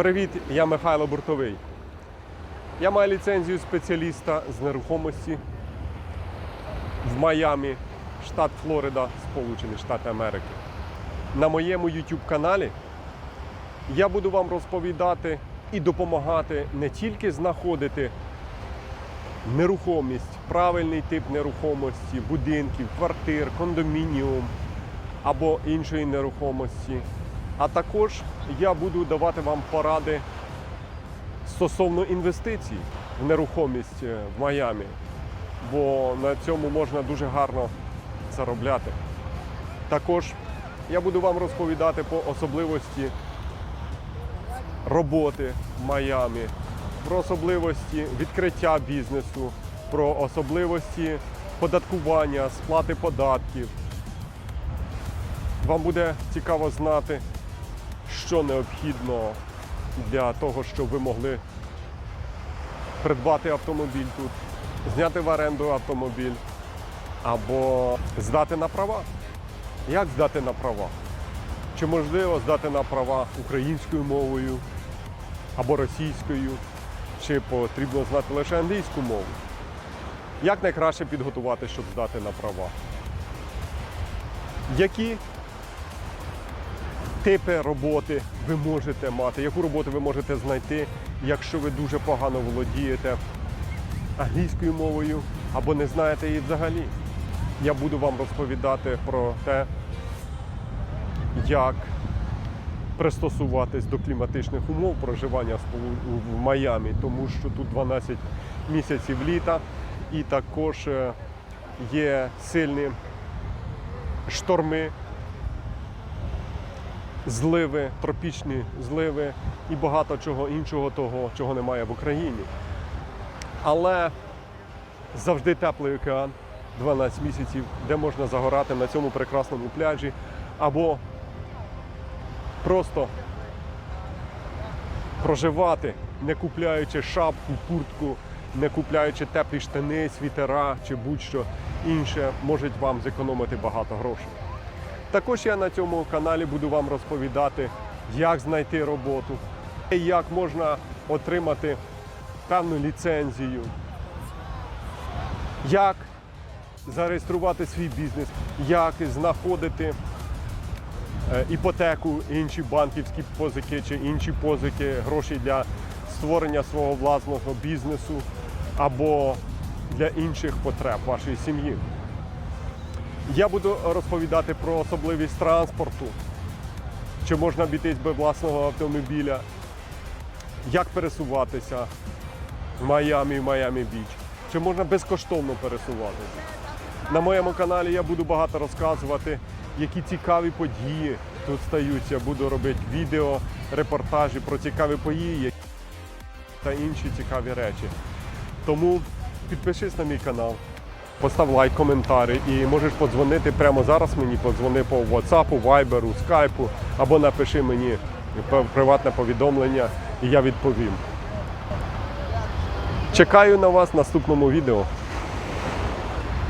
Привіт, я Михайло Буртовий. Я маю ліцензію спеціаліста з нерухомості в Майамі, штат Флорида, Сполучені Штати Америки. На моєму YouTube каналі я буду вам розповідати і допомагати не тільки знаходити нерухомість, правильний тип нерухомості, будинків, квартир, кондомініум або іншої нерухомості. А також я буду давати вам поради стосовно інвестицій в нерухомість е, в Майамі, бо на цьому можна дуже гарно заробляти. Також я буду вам розповідати по особливості роботи в Майамі, про особливості відкриття бізнесу, про особливості податкування, сплати податків. Вам буде цікаво знати, що необхідно для того, щоб ви могли придбати автомобіль тут, зняти в оренду автомобіль або здати на права. Як здати на права? Чи можливо здати на права українською мовою або російською, чи потрібно знати лише англійську мову? Як найкраще підготувати, щоб здати на права? Які типи роботи ви можете мати, яку роботу ви можете знайти, якщо ви дуже погано володієте англійською мовою або не знаєте її взагалі. Я буду вам розповідати про те, як пристосуватись до кліматичних умов проживання в Майамі, тому що тут 12 місяців літа і також е, є сильні шторми, зливи, тропічні зливи і багато чого іншого того, чого немає в Україні. Але завжди теплий океан, 12 місяців, де можна загорати на цьому прекрасному пляжі, або просто проживати, не купляючи шапку, куртку, не купляючи теплі штани, світера чи будь-що інше, можуть вам зекономити багато грошей. Також я на цьому каналі буду вам розповідати, як знайти роботу, як можна отримати певну ліцензію, як зареєструвати свій бізнес, як знаходити е, іпотеку, інші банківські позики чи інші позики, гроші для створення свого власного бізнесу або для інших потреб вашої сім'ї. Я буду розповідати про особливість транспорту, чи можна обійтись без власного автомобіля, як пересуватися в Майамі, в Майамі Біч, чи можна безкоштовно пересуватися. На моєму каналі я буду багато розказувати, які цікаві події тут стаються. Буду робити відео, репортажі про цікаві події та інші цікаві речі. Тому підпишись на мій канал, постав лайк, коментарі і можеш подзвонити прямо зараз мені, подзвони по WhatsApp, Viber, Skype або напиши мені приватне повідомлення і я відповім. Чекаю на вас в наступному відео.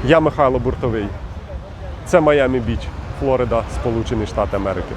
Я Михайло Буртовий. Це Майамі Біч, Флорида, Сполучені Штати Америки.